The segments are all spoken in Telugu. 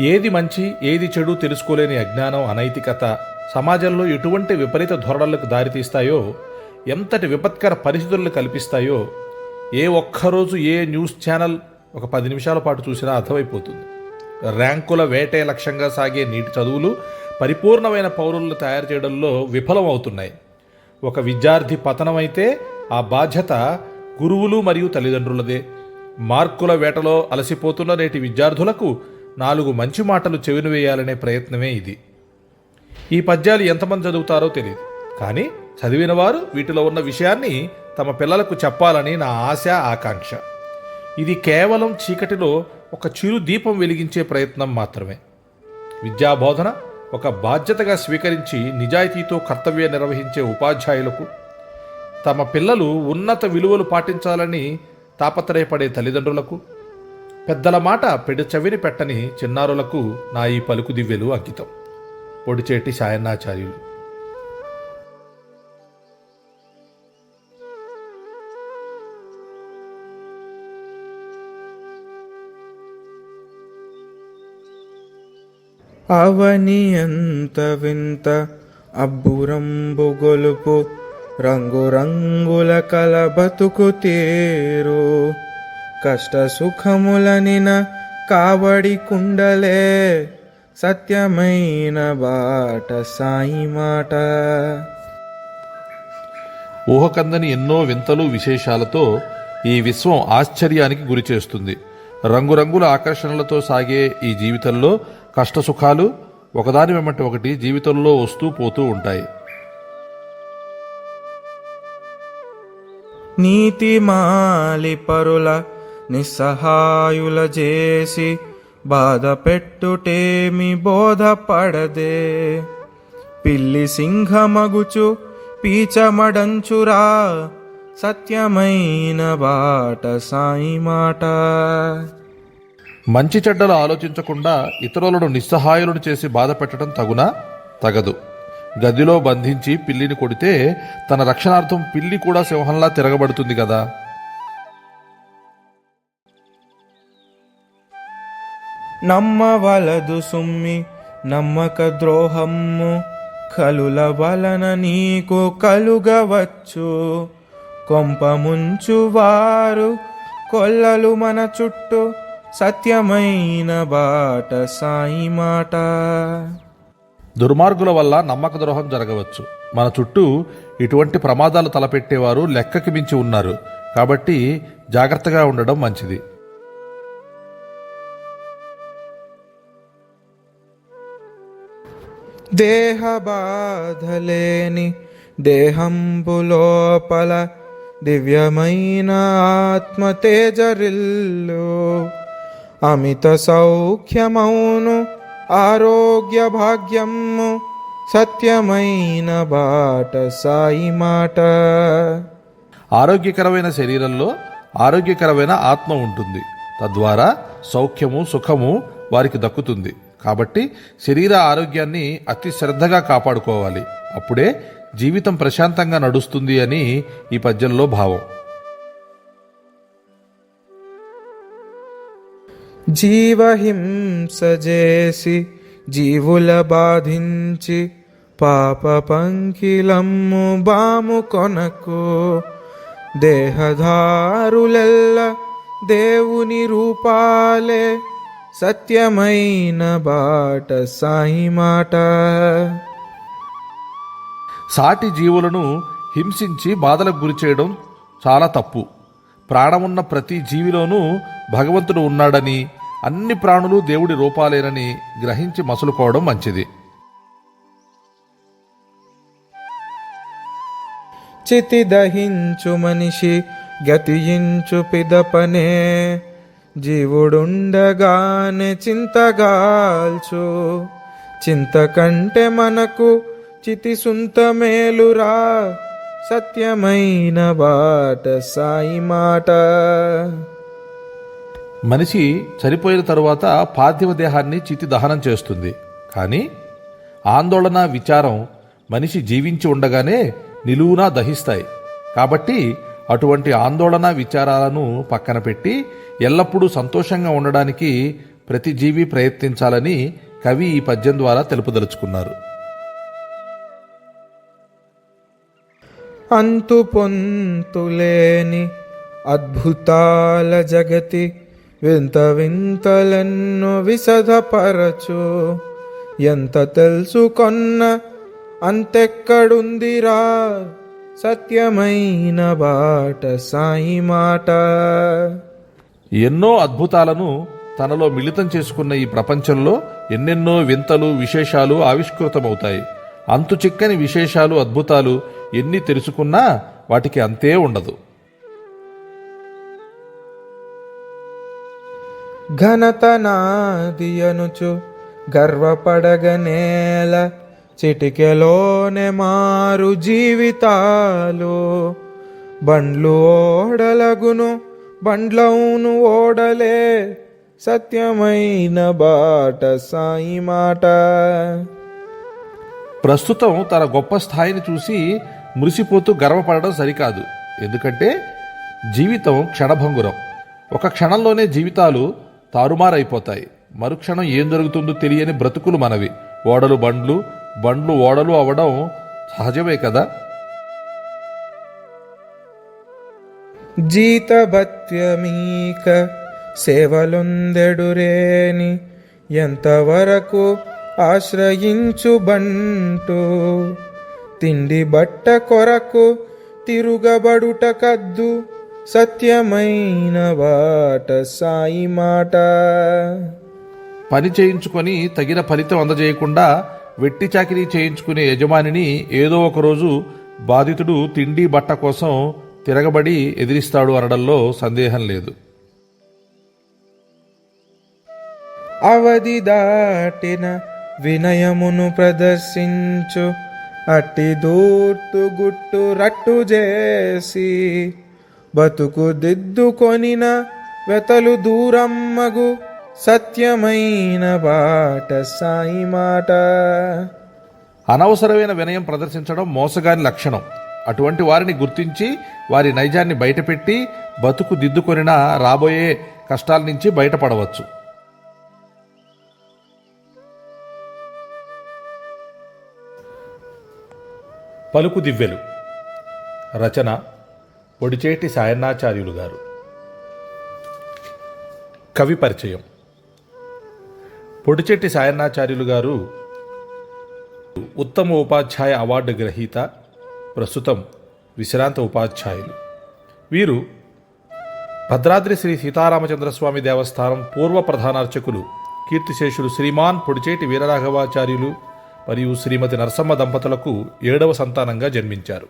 ఏది మంచి ఏది చెడు తెలుసుకోలేని అజ్ఞానం అనైతికత సమాజంలో ఎటువంటి విపరీత ధోరణులకు దారితీస్తాయో ఎంతటి విపత్కర పరిస్థితులను కల్పిస్తాయో ఏ ఒక్కరోజు ఏ న్యూస్ ఛానల్ ఒక పది నిమిషాల పాటు చూసినా అర్థమైపోతుంది. ర్యాంకుల వేటే లక్ష్యంగా సాగే నీటి చదువులు పరిపూర్ణమైన పౌరులను తయారు చేయడంలో విఫలమవుతున్నాయి. ఒక విద్యార్థి పతనమైతే ఆ బాధ్యత గురువులు మరియు తల్లిదండ్రులదే. మార్కుల వేటలో అలసిపోతున్న నేటి విద్యార్థులకు నాలుగు మంచి మాటలు చెవిన వేయాలనే ప్రయత్నమే ఇది. ఈ పద్యాలు ఎంతమంది చదువుతారో తెలియదు కానీ చదివిన వారు వీటిలో ఉన్న విషయాన్ని తమ పిల్లలకు చెప్పాలని నా ఆశ ఆకాంక్ష. ఇది కేవలం చీకటిలో ఒక చిరు దీపం వెలిగించే ప్రయత్నం మాత్రమే. విద్యాబోధన ఒక బాధ్యతగా స్వీకరించి నిజాయితీతో కర్తవ్యం నిర్వహించే ఉపాధ్యాయులకు తమ పిల్లలు ఉన్నత విలువలు పాటించాలని తాపత్రయపడే తల్లిదండ్రులకు పెద్దల మాట పెడచెవిని పెట్టని చిన్నారులకు నా ఈ పలుకు దివ్యలు అంకితం. పొడిచేటి సాయన్నాచార్యులు. అవని అంత వింత అబ్బురంబు గొలుపు రంగురంగుల కల బతుకు తేరు. కష్ట సుఖములనిన కావడి కుండలే సత్యమైన బాట సాయి మాట. ఊహకందని ఎన్నో వింతలు విశేషాలతో ఈ విశ్వం ఆశ్చర్యానికి గురి చేస్తుంది. రంగురంగుల ఆకర్షణలతో సాగే ఈ జీవితంలో కష్టసుఖాలు ఒకదాని వెంబటి ఒకటి జీవితంలో వస్తూ పోతూ ఉంటాయి. నీతి మాలి పరుల నిస్సహాయుల చేసి బాధ పెట్టుటేమి బోధపడదే. పిల్లి సింహమగుచు పీచమడంచురా సత్యమైన బాట సాయి మాట మంచి చెడ్డలు ఆలోచించకుండా ఇతరులను నిస్సహాయులను చేసి బాధ పెట్టడం తగునా? తగదు. గదిలో బంధించి పిల్లిని కొడితే తన రక్షణార్థం పిల్లి కూడా సింహంలా తిరగబడుతుంది కదా నమ్మవలదు సుమ్మి నమ్మక ద్రోహమ్ము కలుల వలన నీకు కలుగవచ్చు. కొంపముంచువారు కొల్లలు మన చుట్టూ సత్యమైన బాట సాయి మాట. దుర్మార్గుల వల్ల నమ్మక ద్రోహం జరగవచ్చు. మన చుట్టూ ఇటువంటి ప్రమాదాలు తలపెట్టేవారు లెక్కకి మించి ఉన్నారు. కాబట్టి జాగ్రత్తగా ఉండడం మంచిది. దేహ బాధలేని దేహంబు లోపల దివ్యమైన ఆత్మతేజరిల్లు. అమిత సౌఖ్యమౌను ఆరోగ్య భాగ్యము సత్యమైన బాట సాయి మాట. ఆరోగ్యకరమైన శరీరంలో ఆరోగ్యకరమైన ఆత్మ ఉంటుంది. తద్వారా సౌఖ్యము సుఖము వారికి దక్కుతుంది. కాబట్టి శరీర ఆరోగ్యాన్ని అతి శ్రద్ధగా కాపాడుకోవాలి. అప్పుడే జీవితం ప్రశాంతంగా నడుస్తుంది అని ఈ పద్యంలో భావం. జీవహింసజేసి జీవుల బాధించి పాప పంకిలమ్ము బాము కొనకు. దేహధారులెల్ల దేవుని రూపాలే సత్యమైన బాట సాయి మాట. సాటి జీవులను హింసించి బాధలకు గురి చేయడం చాలా తప్పు. ప్రాణమున్న ప్రతి జీవిలోనూ భగవంతుడు ఉన్నాడని అన్ని ప్రాణులు దేవుడి రూపాలేనని గ్రహించి మసులుకోవడం మంచిది. చితి దహించు మనిషి గతించు పిదపనే. జీవుడుండగానే చింతగాల్చు. చింత కంటే మనకు చితి సుంత మేలురా సత్యమైన బాట సాయి మాట. మనిషి చనిపోయిన తరువాత పార్థివ దేహాన్ని చితి దహనం చేస్తుంది. కానీ ఆందోళన విచారం మనిషి జీవించి ఉండగానే నిలువునా దహిస్తాయి. కాబట్టి అటువంటి ఆందోళన విచారాలను పక్కన పెట్టి ఎల్లప్పుడూ సంతోషంగా ఉండడానికి ప్రతి జీవి ప్రయత్నించాలని కవి ఈ పద్యం ద్వారా తెలుపదలుచుకున్నారు. అంతు పొంతులేని అద్భుతాల జగతి వింత వింతలెన్నో విసధపరచు ఎంత తెలుసుకొన్న అంతెక్కడుందిరా? సత్యమైన బాట సాయి మాట. ఎన్నో అద్భుతాలను తనలో మిళితం చేసుకున్న ఈ ప్రపంచంలో ఎన్నెన్నో వింతలు విశేషాలు ఆవిష్కృతమవుతాయి. అంతు చిక్కని విశేషాలు అద్భుతాలు ఎన్ని తెలుసుకున్నా వాటికి అంతే ఉండదు. ఘనత నాది అనుచు గర్వపడగనేల చిటికెలోనే మారు జీవితాలు. బండ్లు ఓడలగును బండ్లవును ఓడలే సత్యమైన బాట సాయి మాట. ప్రస్తుతం తన గొప్ప స్థాయిని చూసి మురిసిపోతూ గర్వపడడం సరికాదు. ఎందుకంటే జీవితం క్షణభంగురం. ఒక క్షణంలోనే జీవితాలు తారుమారైపోతాయి. మరుక్షణం ఏం జరుగుతుందో తెలియని బ్రతుకులు మనవి. ఓడలు బండ్లు బండ్లు ఓడలు అవడం సహజమే కదా? జీతభత్యమీక సేవలొందెడురేని ఎంతవరకు ఆశ్రయించు బంటు? తిండి బట్ట కొరకు తిరుగబడుట కద్దు సత్యమైన బాట సాయి మాట. పని చేయించుకొని తగిన ఫలితం అందజేయకుండా వెట్టి చాకిరీ చేయించుకునే యజమానిని ఏదో ఒకరోజు బాధితుడు తిండి బట్ట కోసం తిరగబడి ఎదిరిస్తాడు అనడంలో సందేహం లేదు. అవధి దాటిన వినయమును ప్రదర్శించు అట్టి దూర్తు గుట్టు రట్టు చేసి బతుకు దిద్దుకొనిన వెతలు దూరమ్మగు సత్యమైన బాట సాయి మాట. అనవసరమైన వినయం ప్రదర్శించడం మోసగాని లక్షణం. అటువంటి వారిని గుర్తించి వారి నైజాన్ని బయటపెట్టి బతుకు దిద్దుకొనిన రాబోయే కష్టాల నుంచి బయటపడవచ్చు. పలుకు దివ్యలు రచన పొడిచేటి సాయన్నాచార్యులు గారు. కవి పరిచయం. పొడిచెట్టి సాయన్నాచార్యులు గారు ఉత్తమ ఉపాధ్యాయ అవార్డు గ్రహీత ప్రస్తుతం విశ్రాంత ఉపాధ్యాయులు. వీరు భద్రాద్రి శ్రీ సీతారామచంద్రస్వామి దేవస్థానం పూర్వ ప్రధానార్చకులు కీర్తిశేషులు శ్రీమాన్ పొడిచేటి వీరరాఘవాచార్యులు మరియు శ్రీమతి నరసమ్మ దంపతులకు ఏడవ సంతానంగా జన్మించారు.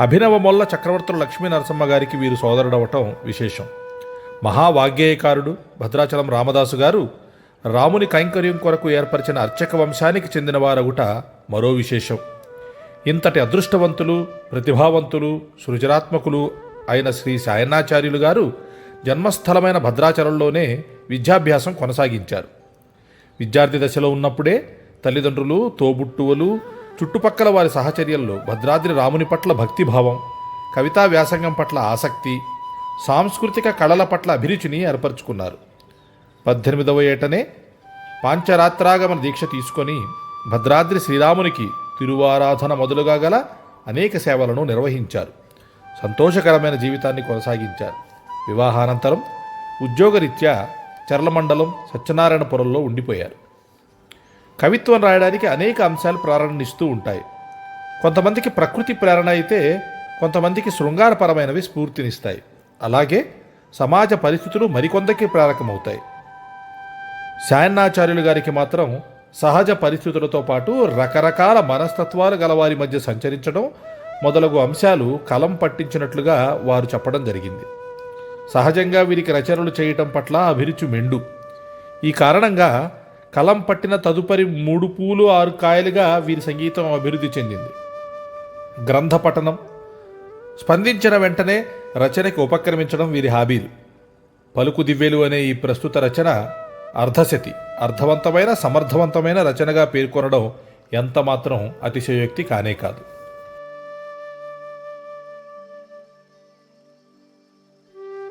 అభినవ మొల్ల చక్రవర్తుల లక్ష్మీ నరసమ్మ గారికి వీరు సోదరుడవటం విశేషం. మహావాగ్గేయకారుడు భద్రాచలం రామదాసు గారు రాముని కైంకర్యం కొరకు ఏర్పరిచిన అర్చక వంశానికి చెందినవారగుట మరో విశేషం. ఇంతటి అదృష్టవంతులు ప్రతిభావంతులు సృజనాత్మకులు అయిన శ్రీ సాయన్నాచార్యులు గారు జన్మస్థలమైన భద్రాచలంలోనే విద్యాభ్యాసం కొనసాగించారు. విద్యార్థి దశలో ఉన్నప్పుడే తల్లిదండ్రులు తోబుట్టువులు చుట్టుపక్కల వారి సహచర్యల్లో భద్రాద్రి రాముని పట్ల భక్తిభావం కవితా వ్యాసంగం పట్ల ఆసక్తి సాంస్కృతిక కళల పట్ల అభిరుచిని ఏర్పరచుకున్నారు. పద్దెనిమిదవ ఏటనే పాంచరాత్రాగమన దీక్ష తీసుకొని భద్రాద్రి శ్రీరామునికి తిరువారాధన మొదలుగా గల అనేక సేవలను నిర్వహించారు. సంతోషకరమైన జీవితాన్ని కొనసాగించారు. వివాహానంతరం ఉద్యోగరీత్యా చర్లమండలం సత్యనారాయణపురంలో ఉండిపోయారు. కవిత్వం రాయడానికి అనేక అంశాలు ప్రారంభిస్తూ ఉంటాయి. కొంతమందికి ప్రకృతి ప్రేరణ అయితే కొంతమందికి శృంగారపరమైనవి స్ఫూర్తినిస్తాయి. అలాగే సమాజ పరిస్థితులు మరికొందరికి ప్రేరకమవుతాయి. శాయన్నాచార్యులు గారికి మాత్రం సహజ పరిస్థితులతో పాటు రకరకాల మనస్తత్వాలు గలవారి మధ్య సంచరించడం మొదలగు అంశాలు కలం పట్టించినట్లుగా వారు చెప్పడం జరిగింది. సహజంగా వీరికి రచనలు చేయటం పట్ల అభిరుచి మెండు. ఈ కారణంగా కలం పట్టిన తదుపరి మూడు పూలు ఆరు కాయలుగా వీరి సంగీతం అభివృద్ధి చెందింది. గ్రంథ పఠనం స్పందించిన వెంటనే రచనకి ఉపక్రమించడం వీరి హాబీలు. పలుకు దివ్యలు అనే ఈ ప్రస్తుత రచన అర్ధశతి. అర్థవంతమైన సమర్థవంతమైన రచనగా పేర్కొనడం ఎంతమాత్రం అతిశయోక్తి కానే కాదు.